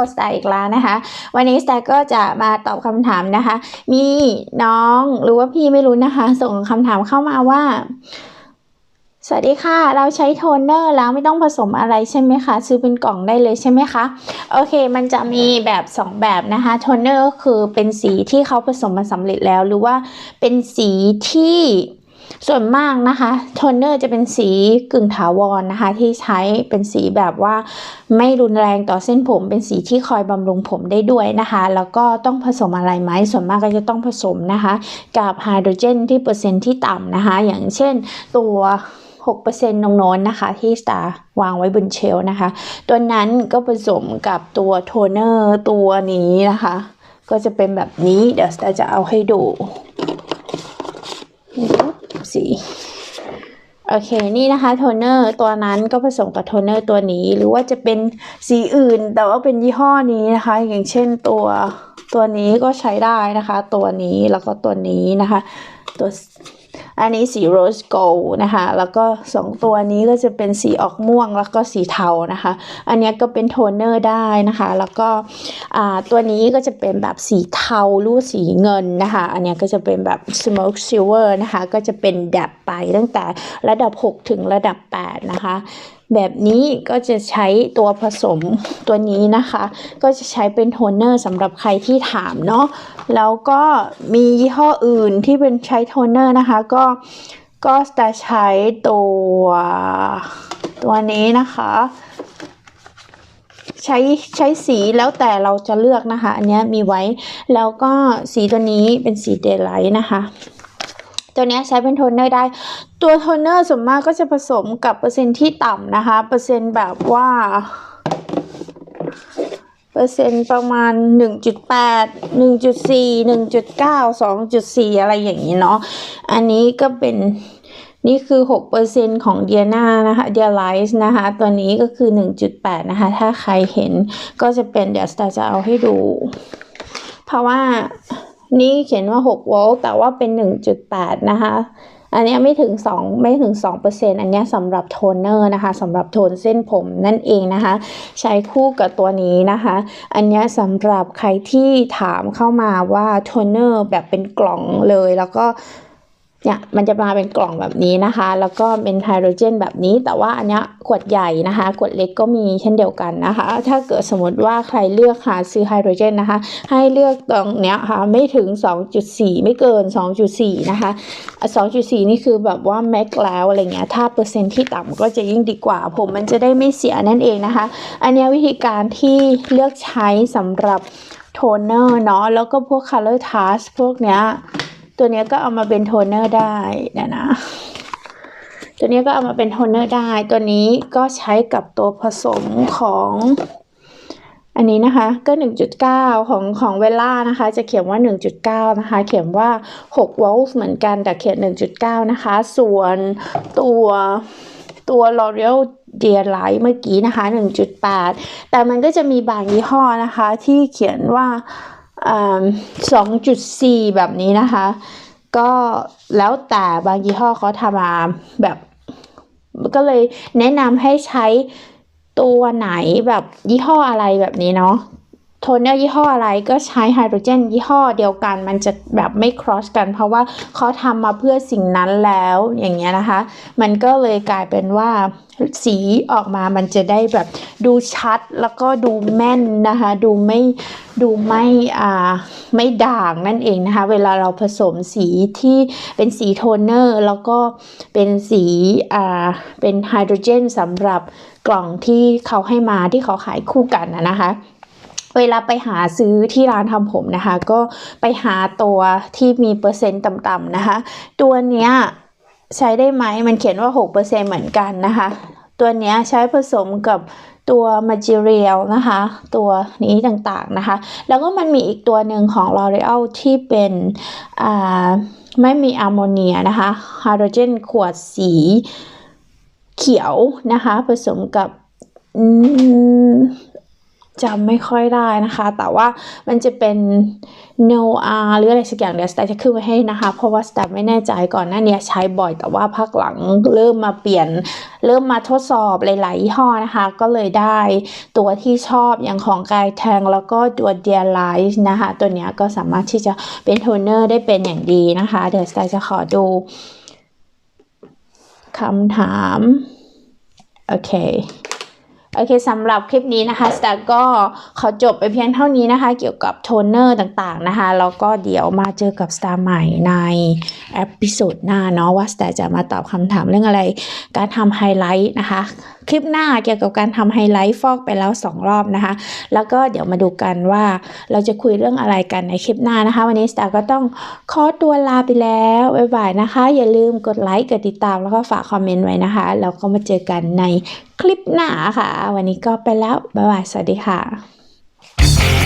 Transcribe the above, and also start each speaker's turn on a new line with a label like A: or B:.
A: กับสไตล์อีกแล้วนะคะ วันนี้สไตล์ก็จะมาตอบคำถามนะคะ มีน้องหรือว่าพี่ไม่รู้นะคะ ส่งคำถามเข้ามาว่า สวัสดีค่ะ เราใช้โทนเนอร์แล้วไม่ต้องผสมอะไรใช่ไหมคะซื้อเป็นกล่องได้เลยใช่ไหมคะ โอเค มันจะมีแบบ 2 แบบนะคะโทนเนอร์ก็คือเป็นสีที่เขาผสมมาสำเร็จแล้ว หรือว่าเป็นสีที่ ส่วนมากนะคะโทนเนอร์จะเป็นสีกึ่งถาวรนะคะ ที่ใช้เป็นสีแบบว่าไม่รุนแรงต่อเส้นผม เป็นสีที่คอยบำรุงผมได้ด้วยนะคะ แล้วก็ต้องผสมอะไรไหมส่วนมากก็จะต้องผสมนะคะ กับไฮโดรเจนที่เปอร์เซ็นต์ที่ต่ำนะคะ อย่างเช่นตัว6%นงโน้นนะคะ ที่สตาร์วางไว้บนเชลนะคะ ตัวนั้นก็ผสมกับตัวโทนเนอร์ตัวนี้นะคะ ก็จะเป็นแบบนี้เดี๋ยวสตาร์จะเอาให้ดู สี โอเค นี่นะคะโทนเนอร์ตัวนั้นก็ผสมกับโทนเนอร์ตัวนี้ หรือว่าจะเป็นสีอื่น แต่ว่าเป็นยี่ห้อนี้นะคะ อย่างเช่นตัวตัวนี้ก็ใช้ได้นะคะ ตัวนี้แล้วก็ตัวนี้นะคะ ตัว อันนี้สีโรสโกลนะคะ แล้วก็สองตัวนี้ก็จะเป็นสีออกม่วงแล้วก็สีเทานะคะ อันนี้ก็เป็นโทนเนอร์ได้นะคะ แล้วก็ตัวนี้ก็จะเป็นแบบสีเทาลู่สีเงินนะคะ อันนี้ก็จะเป็นแบบ smoke silver นะคะ ก็จะเป็นดับไปตั้งแต่ระดับ 6 ถึงระดับ 8 นะคะ แบบนี้ก็จะใช้ตัวผสมตัวนี้นะคะ ก็จะใช้เป็นโทนเนอร์สำหรับใครที่ถามเนาะแล้วก็มียี่ห้ออื่นที่เป็นใช้โทนเนอร์นะคะ ก็ก็จะใช้ตัวตัวนี้นะคะใช้ใช้สีแล้วแต่เราจะเลือกนะคะ อันนี้มีไว้แล้วก็สีตัวนี้เป็นสีเดลไลท์นะคะ ตัวนี้ใช้เป็นโทนเนอร์ได้ ตัวโทนเนอร์ส่วนมากก็จะผสมกับเปอร์เซ็นที่ต่ำนะคะ เปอร์เซ็นต์แบบว่า เปอร์เซ็นต์ประมาณ 1.8 1.4 1.9 2.4 อะไรอย่างนี้เนาะ อันนี้ก็เป็นนี่คือ 6%ของเดียนานะคะเดียไลซ์นะคะ ตัวนี้ก็คือ 1.8 นะคะ ถ้าใครเห็นก็จะเป็นเดี๋ยวสตาจะเอาให้ดู เพราะว่า นี่เขียนว่า 6 โวลต์แต่ว่าเป็น 1.8 นะคะ อันนี้ไม่ถึง 2 ไม่ถึง 2%อันนี้สำหรับโทนเนอร์นะคะสำหรับโทนเส้นผมนั่นเองนะคะ ใช้คู่กับตัวนี้นะคะ อันนี้สำหรับใครที่ถามเข้ามาว่าโทนเนอร์แบบเป็นกล่องเลยแล้วก็ เนี่ยมันจะมาเป็นกล่องแบบนี้นะคะ แล้วก็เป็นไฮโดรเจนแบบนี้ แต่ว่าอันนี้ขวดใหญ่นะคะ ขวดเล็กก็มีเช่นเดียวกันนะคะ ถ้าเกิดสมมติว่าใครเลือกหาซื้อไฮโดรเจนนะคะ ให้เลือกตรงเนี้ยค่ะไม่ถึง 2.4 ไม่เกิน 2.4 นะคะ 2.4 นี่คือแบบว่าแม็กแล้วอะไรเงี้ย ถ้าเปอร์เซ็นต์ที่ต่ำก็จะยิ่งดีกว่า ผมมันจะได้ไม่เสียนั่นเองนะคะ อันนี้วิธีการที่เลือกใช้สำหรับโทนเนอร์เนาะ แล้วก็พวก color touch พวกเนี้ย ตัวนี้ก็เอามาเป็นโทนเนอร์ได้นะนะ ตัวนี้ก็เอามาเป็นโทนเนอร์ได้ ตัวนี้ก็ใช้กับตัวผสมของอันนี้นะคะก็ 1.9 ของของเวล่านะคะ จะเขียนว่า 1.9 นะคะ เขียนว่า 6 โวลต์เหมือนกันแต่เขียน 1.9 นะคะ ส่วนตัวตัว L'Oreal Dear Light เมื่อกี้นะคะ 1.8 แต่มันก็จะมีบางยี่ห้อนะคะที่เขียนว่า สองจุดสี่แบบนี้นะคะ ก็แล้วแต่บางยี่ห้อเขาทำมาแบบ ก็เลยแนะนำให้ใช้ตัวไหนแบบยี่ห้ออะไรแบบนี้เนาะ โทนเนอร์ยี่ห้ออะไรก็ใช้ไฮโดรเจนยี่ห้อเดียวกัน มันจะแบบไม่ cross กัน เพราะว่าเขาทำมาเพื่อสิ่งนั้นแล้วอย่างเงี้ยนะคะ มันก็เลยกลายเป็นว่าสีออกมามันจะได้แบบดูชัดแล้วก็ดูแม่นนะคะ ดูไม่ดูไม่อ่าไม่ด่างนั่นเองนะคะ เวลาเราผสมสีที่เป็นสีโทนเนอร์แล้วก็เป็นสีอ่าเป็นไฮโดรเจนสำหรับกล่องที่เขาให้มาที่เขาขายคู่กันนะนะคะ เวลาไปหาซื้อที่ร้านทำผมนะคะ ก็ไปหาตัวที่มีเปอร์เซ็นต์ต่ำๆนะคะ ตัวเนี้ยใช้ได้ไหมมันเขียนว่า 6%เหมือนกันนะคะ ตัวเนี้ยใช้ผสมกับตัว material นะคะ ตัวนี้ต่างๆนะคะ แล้วก็มันมีอีกตัวหนึ่งของ L'Oreal ที่เป็นอ่าไม่มีอะโมเนียนะคะไฮโดรเจนขวดสีเขียวนะคะ ผสมกับ จำไม่ค่อยได้นะคะ แต่ว่ามันจะเป็น no r หรืออะไรสักอย่างเดี๋ยวสแตจะขึ้นไว้ให้นะคะ เพราะว่าสแตไม่แน่ใจก่อนหน้านี้ใช้บ่อยแต่ว่าพักหลังเริ่มมาเปลี่ยน เริ่มมาทดสอบหลายๆยี่ห้อนะคะ ก็เลยได้ตัวที่ชอบอย่างของกายแทงแล้วก็ตัว Dear Life นะคะ ตัวเนี้ยก็สามารถที่จะเป็นโทนเนอร์ได้เป็นอย่างดีนะคะ เดี๋ยวสแตจะขอดูคำถาม โอเค โอเคสำหรับคลิปนี้นะคะสตาร์ก็ขอจบไปเพียงเท่านี้นะคะ เกี่ยวกับโทนเนอร์ต่างๆนะคะ แล้วก็เดี๋ยวมาเจอกับสตาร์ใหม่ในเอพิโซดหน้าเนาะว่าสตาร์จะมาตอบคำถามเรื่องอะไร การทำไฮไลท์นะคะ คลิปหน้าเกี่ยวกับการทำไฮไลท์ฟอกไปแล้ว 2 รอบนะคะ แล้วก็เดี๋ยวมาดูกันว่าเราจะคุยเรื่องอะไรกันในคลิปหน้านะคะ วันนี้สตาร์ก็ต้องขอตัวลาไปแล้วบ๊ายบายนะคะ อย่าลืมกดไลค์กดติดตามแล้วก็ฝากคอมเมนต์ไว้นะคะแล้วก็มาเจอกันในคลิปหน้าค่ะ วันนี้ก็ไปแล้วบ๊ายบายสวัสดีค่ะ